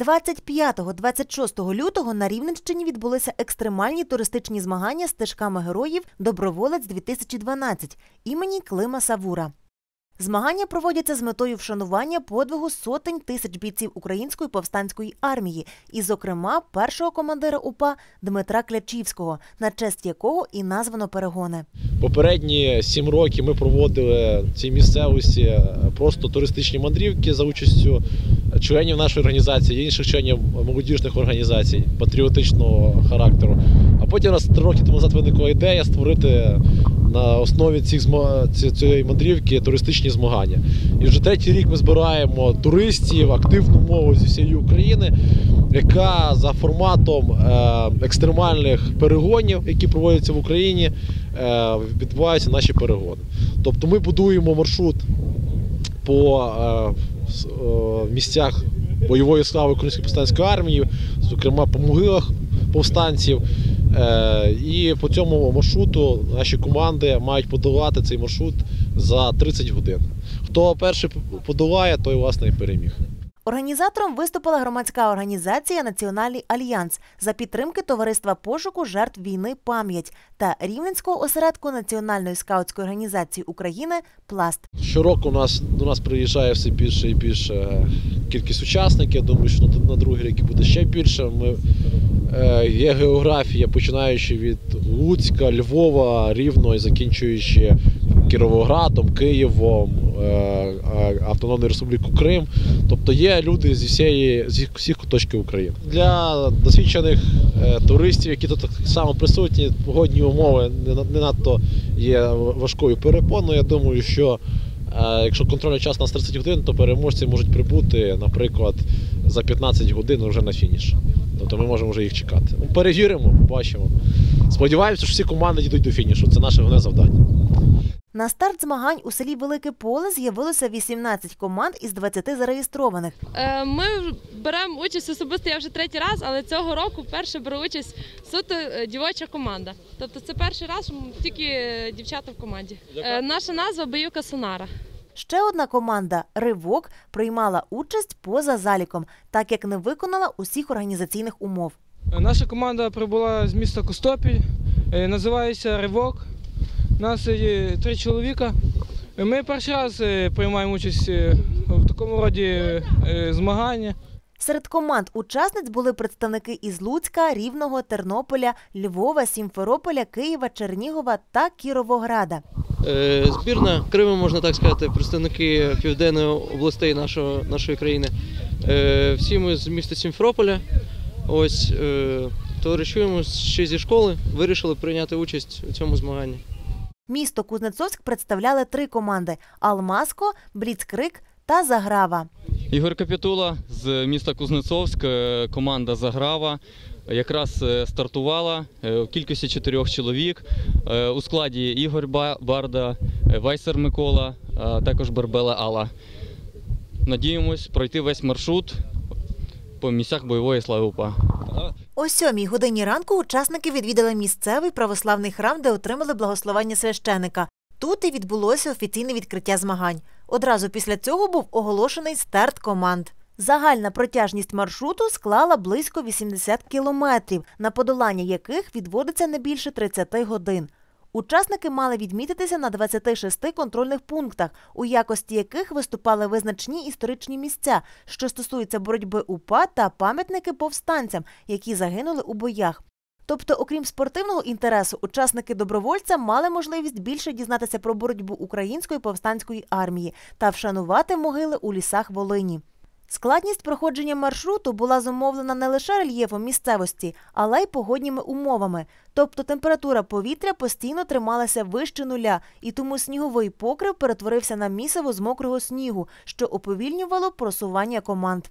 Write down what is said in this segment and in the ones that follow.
25-26 лютого на Рівненщині відбулися екстремальні туристичні змагання стежками героїв Доброволець 2012 імені Клима Савура. Змагання проводяться з метою вшанування подвигу сотень тисяч бійців української повстанської армії, і, зокрема, першого командира УПА Дмитра Клячівського, на честь якого і названо перегони. Попередні сім років ми проводили в цій місцевості просто туристичні мандрівки за участю членів нашої організації, інших членів молодіжних організацій патріотичного характеру. А потім раз три роки тому назад виникла ідея створити на основі цих цієї мандрівки туристичні змагання. І вже третій рік ми збираємо туристів, активну мову зі всієї України, яка за форматом е, екстремальних перегонів, які проводяться в Україні, е, відбуваються наші перегони. Тобто ми будуємо маршрут по е, е, місцях бойової слави Української повстанської армії, зокрема по могилах повстанців. Е, І по цьому маршруту наші команди мають подолати цей маршрут за 30 годин. Хто перший подолає, той власне і переміг. Організатором виступила громадська організація Національний альянс за підтримки товариства пошуку жертв війни пам'ять та Рівненського осередку Національної скаутської організації України Пласт. Щороку у нас до нас приїжджає все більше і більше кількість учасників. Я думаю, що на, на другий рік буде ще більше. Ми, е, є географія, починаючи від Луцька, Львова, Рівно і закінчуючи Кіровоградом, Києвом, е, е, Автономною Республікою Крим. Тобто є люди зі всієї зі всіх куточків України. Для досвідчених е, туристів, які тут так само присутні, погодні умови не, надто є важкою перепоною. Я думаю, що якщо контрольний час у нас 30 годин, то переможці можуть прибути, наприклад, за 15 годин вже на фініш. Тобто ми можемо вже їх чекати. Ну, перевіримо, побачимо. Сподіваємося, що всі команди дійдуть до фінішу. Це наше головне завдання. На старт змагань у селі Велике Поле з'явилося 18 команд із 20 зареєстрованих. Е, Ми беремо участь особисто я вже третій раз, але цього року вперше беру участь суто е, дівоча команда. Тобто це перший раз що тільки е, дівчата в команді. Наша назва Баюка Сонара. Ще одна команда Ривок приймала участь поза заліком, так як не виконала усіх організаційних умов. Наша команда прибула з міста Костопіль, називається Ривок. Нас три чоловіка. Е, Ми перший раз е, приймаємо участь е, в такому роді е, змагання. Серед команд учасниць були представники із Луцька, Рівного, Тернополя, Львова, Сімферополя, Києва, Чернігова та Кіровограда. Е, Збірна Криму, можна так сказати, представники південної областей нашого, нашої країни. Е, Всі ми з міста Сімферополя. Ось е, товаришуємо ще зі школи, вирішили прийняти участь у цьому змаганні. Місто Кузнецовськ представляли три команди: Алмаско, Бліцкрик та Заграва. Ігор Капітула з міста Кузнецовськ, е, команда Заграва. Якраз е, стартувала е, в кількості чотирьох чоловік у складі Ігор Барда, Вайсер Микола, а також Барбела Алла. Надіємось пройти весь маршрут по місцях бойової слави УПА. О сьомій годині ранку учасники відвідали місцевий православний храм, де отримали благословення священика. Тут і відбулося офіційне відкриття змагань. Одразу після цього був оголошений старт команд. Загальна протяжність маршруту склала близько 80 кілометрів, на подолання яких відводиться не більше 30 годин. Учасники мали відмітитися на 26 контрольних пунктах, у якості яких виступали визначні історичні місця, що стосуються боротьби УПА та пам'ятники повстанцям, які загинули у боях. Тобто, окрім спортивного інтересу, учасники добровольця мали можливість більше дізнатися про боротьбу української повстанської армії та вшанувати могили у лісах Волині. Складність проходження маршруту була зумовлена не лише рельєфом місцевості, але й погодніми умовами. Тобто температура повітря постійно трималася вище нуля, і тому сніговий покрив перетворився на місиво з мокрого снігу, що уповільнювало просування команд.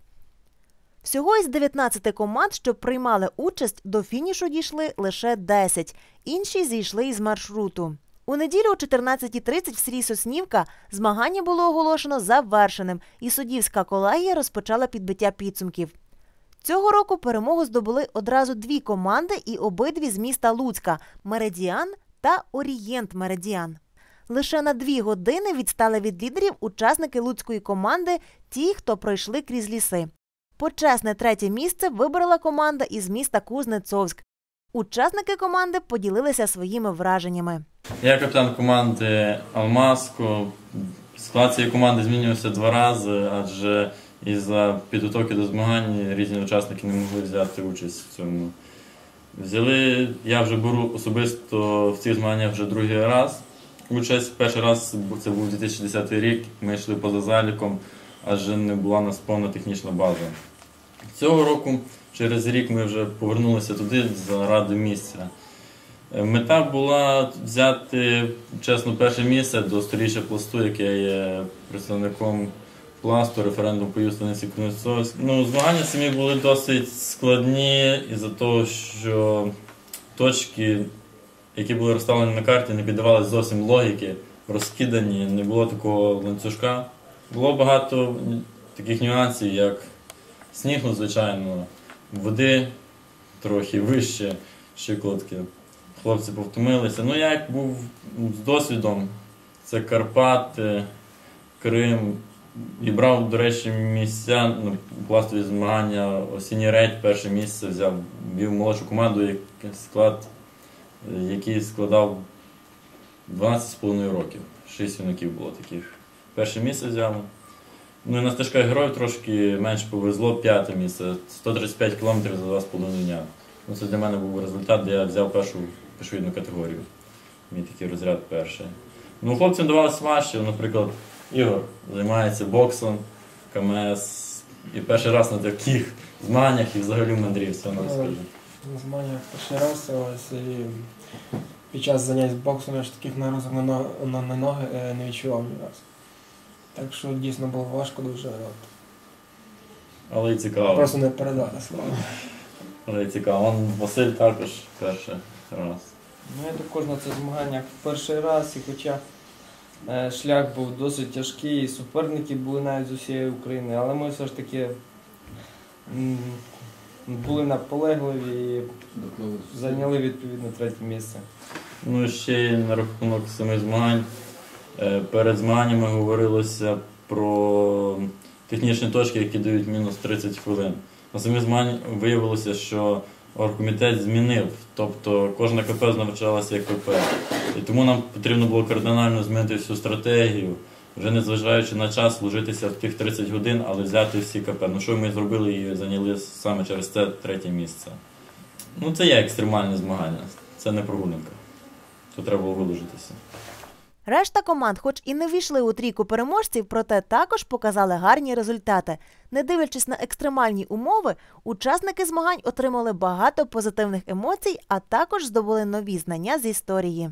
Всього із 19 команд, що приймали участь, до фінішу дійшли лише 10. Інші зійшли із маршруту. У неділю о 14.30 в селі Соснівка змагання було оголошено завершеним, і суддівська колегія розпочала підбиття підсумків. Цього року перемогу здобули одразу дві команди і обидві з міста Луцька Меридіан та Орієнт Меридіан. Лише на дві години відстали від лідерів учасники луцької команди, ті, хто пройшли крізь ліси. Почесне третє місце виборола команда із міста Кузнецовськ. Учасники команди поділилися своїми враженнями. Я капітан команди Алмазко. Склад цієї команди змінювався два рази, адже із-за підготовки до змагань різні учасники не могли взяти участь в цьому. Взяли, я вже беру особисто в цих змаганнях вже другий раз. Участь перший раз це був 2010 рік. Ми йшли поза заліком, адже не була нас повна технічна база. Цього року, через рік, ми вже повернулися туди заради місця. Е, Мета була взяти чесно перше місце до сторіччя пласту, яке є представником пласту, референдум по Юстаниці Кузнецовськ. Ну, змагання самі були досить складні із-за того, що точки, які були розставлені на карті, не піддавалися зовсім логіки, розкидані, не було такого ланцюжка. Було багато таких нюансів, як сніг, ну, звичайно, води трохи вище щиколотки. Хлопці повтомилися. Ну, я як був з досвідом, це Карпати, Крим. І брав, до речі, місця, ну, пластові змагання, осінній рейд, перше місце взяв, вів молодшу команду, як- склад, який складав 12,5 років. Шість юнаків було таких. Перше місце взяв. Ну і на стежках героїв трошки менше повезло, п'яте місце. 135 кілометрів за 2,5 дня. Ну, це для мене був результат, де я взяв першу пішохідну категорію. Мій такий розряд перший. Ну, хлопцям давалося важче, наприклад, Ігор займається боксом, КМС. І перший раз на таких змаганнях і взагалі мандрівся, нам скажу. На змаганнях перший раз ось і під час занять боксом я ж таких нагрузок на, на, на ноги е, не відчував ні разу. Так що дійсно було важко дуже. От. Але й цікаво. Просто не передати слова. Але й цікаво. Он Василь також перший раз. Ну, я також на це змаганнях в перший раз, і хоча е, шлях був досить тяжкий, і суперники були навіть з усієї України, але ми все ж таки м, були наполегливі і зайняли відповідно третє місце. Ну, ще на рахунок самих змагань. Е, Перед змаганнями говорилося про технічні точки, які дають мінус 30 хвилин. На самих змаганнях виявилося, що оргкомітет змінив, тобто кожна КП навчалася як КП. І тому нам потрібно було кардинально змінити всю стратегію, вже не зважаючи на час, служитися в тих 30 годин, але взяти всі КП. Ну що ми зробили і зайняли саме через це третє місце. Ну, це є екстремальне змагання, це не прогулянка. То треба було вилужитися. Решта команд, хоч і не війшли у трійку переможців, проте також показали гарні результати. Не дивлячись на екстремальні умови, учасники змагань отримали багато позитивних емоцій, а також здобули нові знання з історії.